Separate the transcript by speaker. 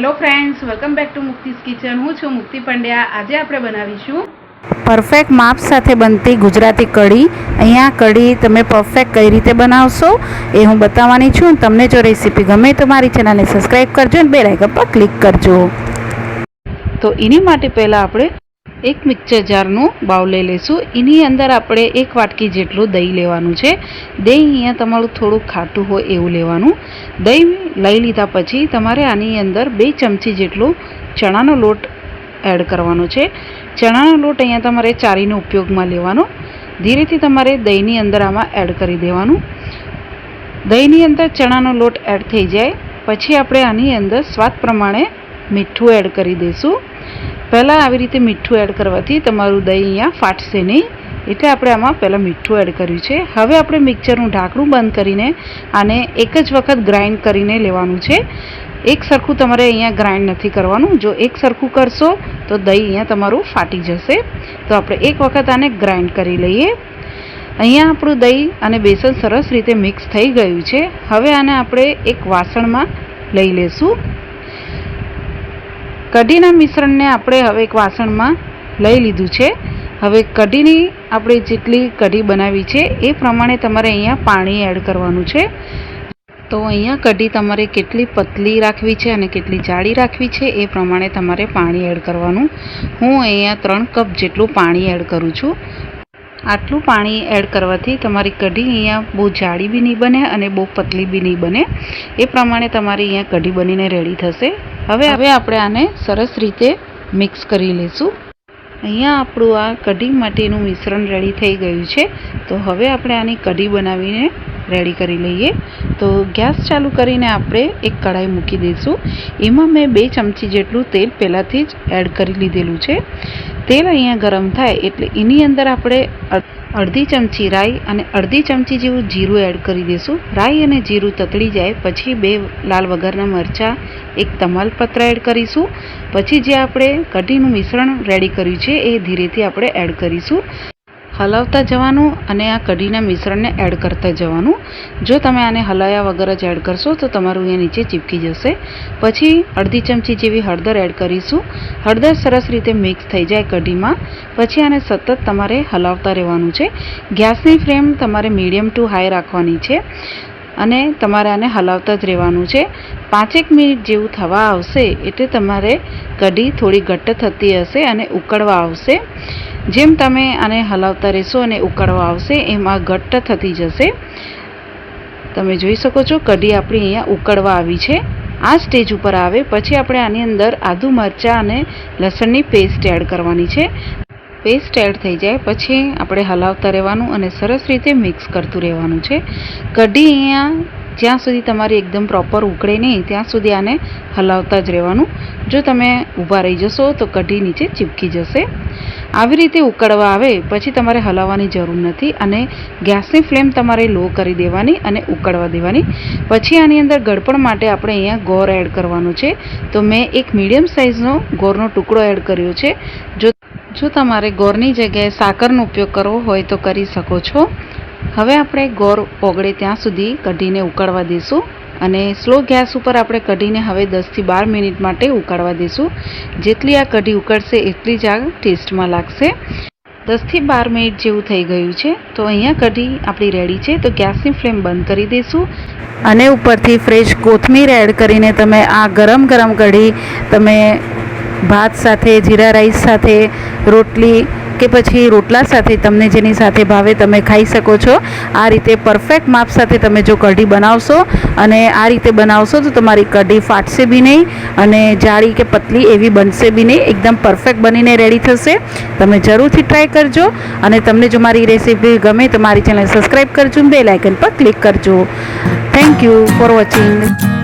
Speaker 1: Hello friends welcome back to Mukti's kitchen. હું છું મુક્તિ પંડ્યા. આજે આપણે બનાવીશું
Speaker 2: પરફેક્ટ માપ સાથે બનતી ગુજરાતી કઢી. અહીંયા કઢી તમે પરફેક્ટ કઈ રીતે બનાવશો એ હું બતાવવાની છું. તમને જો રેસીપી ગમે તો મારી ચેનલને સબસ્ક્રાઈબ કરજો અને બે લાઇકન પર ક્લિક કરજો. તો એની માટે પહેલાં આપણે એક મિક્સર જારનું બાઉલ લઈ લઈશું એની અંદર આપણે એક વાટકી જેટલું દહીં લેવાનું છે. દહીં અહીંયા તમારું થોડું ખાટું હોય એવું લેવાનું. દહીં લઈ લીધા પછી તમારે આની અંદર બે ચમચી જેટલું ચણાનો લોટ એડ કરવાનો છે. ચણાનો લોટ અહીંયા તમારે ચારીનો ઉપયોગમાં લેવાનો. ધીરેથી તમારે દહીંની અંદર આમાં એડ કરી દેવાનું. દહીંની અંદર ચણાનો લોટ એડ થઈ જાય. પછી આપણે આની અંદર સ્વાદ પ્રમાણે મીઠું એડ કરી દઈશું પહેલાં આવી રીતે મીઠું એડ કરવાથી તમારું દહીં અહીંયા ફાટશે નહીં. એટલે આપણે આમાં પહેલાં મીઠું એડ કર્યું છે. હવે આપણે મિક્સરનું ઢાંકણું બંધ કરીને આને એક જ વખત ગ્રાઇન્ડ કરીને લેવાનું છે. એક સરખું તમારે અહીંયા ગ્રાઇન્ડ નથી કરવાનું. જો એક સરખું કરશો તો દહીં અહીંયા તમારું ફાટી જશે. તો આપણે એક વખત આને ગ્રાઇન્ડ કરી લઈએ. અહીંયા આપણું દહીં અને બેસન સરસ રીતે મિક્સ થઈ ગયું છે. હવે આને આપણે એક વાસણમાં લઈ લેશું. કઢીના મિશ્રણને આપણે હવે એક વાસણમાં લઈ લીધું છે. હવે કઢીની આપણે જેટલી કઢી બનાવી છે, એ પ્રમાણે તમારે અહીંયા પાણી એડ કરવાનું છે. તો અહીંયા કઢી તમારે કેટલી પતલી રાખવી છે અને કેટલી જાડી રાખવી છે, એ પ્રમાણે તમારે પાણી એડ કરવાનું. હું અહીંયા ત્રણ કપ જેટલું પાણી એડ કરું છું. આટલું પાણી એડ કરવાથી તમારી કઢી અહીંયા બહુ જાડી બી નહીં બને અને બહુ પતલી બી નહીં બને. એ પ્રમાણે તમારી અહીંયા કઢી બનીને રેડી થશે. હવે હવે આપણે આને સરસ રીતે મિક્સ કરી લઈશું અહીંયા આપણું આ કઢી માટેનું મિશ્રણ રેડી થઈ ગયું છે. તો હવે આપણે આની કઢી બનાવીને રેડી કરી લઈએ. તો ગેસ ચાલુ કરીને આપણે એક કઢાઈ મૂકી દઈશું. એમાં મેં બે ચમચી જેટલું તેલ પહેલાંથી જ એડ કરી લીધેલું છે. તેલ અહીંયા ગરમ થાય એટલે એની અંદર આપણે અડધી ચમચી રાઈ અને અડધી ચમચી જેવું જીરું એડ કરી દઈશું રાઈ અને જીરું તતળી જાય, પછી બે લાલ વગરના મરચાં, એક તમાલપત્ર એડ કરીશું. પછી જે આપણે કઢીનું મિશ્રણ રેડી કર્યું છે, એ ધીરેથી આપણે એડ કરીશું. હલાવતા જવાનું અને આ કઢીના મિશ્રણને એડ કરતા જવાનું. જો તમે આને હલાયા વગર જ એડ કરશો, તો તમારું અહીંયા નીચે ચીપકી જશે. પછી અડધી ચમચી જેવી હળદર એડ કરીશું. હળદર સરસ રીતે મિક્સ થઈ જાય કઢીમાં. પછી આને સતત તમારે હલાવતા રહેવાનું છે. ગેસની ફ્લેમ તમારે મીડિયમ ટુ હાઈ રાખવાની છે અને તમારે આને હલાવતા જ રહેવાનું છે. પાંચેક મિનિટ જેવું થવા આવશે એટલે તમારે કઢી થોડી ઘટ્ટ થતી હશે અને ઉકળવા આવશે. જેમ તમે આને હલાવતા રહેશો અને ઉકળવા આવશે, એમ આ ઘટ્ટ થતી જશે. તમે જોઈ શકો છો, કઢી આપણી અહીંયા ઉકળવા આવી છે. આ સ્ટેજ ઉપર આવે, પછી આપણે આની અંદર આદુ, મરચાં અને લસણની પેસ્ટ એડ કરવાની છે. પેસ્ટ એડ થઈ જાય, પછી આપણે હલાવતા રહેવાનું અને સરસ રીતે મિક્સ કરતું રહેવાનું છે. કઢી અહીંયા જ્યાં સુધી તમારી એકદમ પ્રોપર ઉકળે નહીં, ત્યાં સુધી આને હલાવતા જ રહેવાનું. જો તમે ઊભા રહી જશો, તો કઢી નીચે ચીપકી જશે. આવી રીતે ઉકળવા આવે, પછી તમારે હલાવવાની જરૂર નથી અને ગેસની ફ્લેમ તમારે લો કરી દેવાની અને ઉકળવા દેવાની. પછી આની અંદર ગળપણ માટે આપણે અહીંયા ગોળ એડ કરવાનો છે. તો મેં એક મીડિયમ સાઇઝનો ગોળનો ટુકડો એડ કર્યો છે. જો જો તમારે ગોળની જગ્યાએ સાકરનો ઉપયોગ કરવો હોય તો કરી શકો છો. હવે આપણે ગોળ ઓગળે ત્યાં સુધી કઢીને ઉકળવા દઈશું અને સ્લો ગેસ ઉપર આપણે કઢીને હવે દસથી બાર મિનિટ માટે ઉકાળવા દઈશું. જેટલી આ કઢી ઉકળશે એટલી જ આ ટેસ્ટમાં લાગશે. દસથી બાર મિનિટ જેવું થઈ ગયું છે. તો અહીંયા કઢી આપણી રેડી છે. તો ગેસની ફ્લેમ બંધ કરી દઈશું. અને ઉપરથી ફ્રેશ કોથમીર એડ કરીને તમે આ ગરમ ગરમ કઢી તમે ભાત સાથે, જીરા રાઈસ સાથે, રોટલી કે પછી રોટલા સાથે તમને જેની સાથે ભાવે તમે ખાઈ શકો છો. આ રીતે પરફેક્ટ માપ સાથે તમે જો કઢી બનાવશો અને આ રીતે બનાવશો તો તમારી કઢી ફાટશે બી નહીં અને જાડી કે પતલી એવી બનશે બી નહીં. એકદમ પરફેક્ટ બનીને રેડી થશે. તમે જરૂરથી ટ્રાય કરજો અને તમને જો મારી રેસીપી ગમે તો મારી ચેનલ સબસ્ક્રાઈબ કરજો બે લાઇકન પર ક્લિક કરજો. Thank you for watching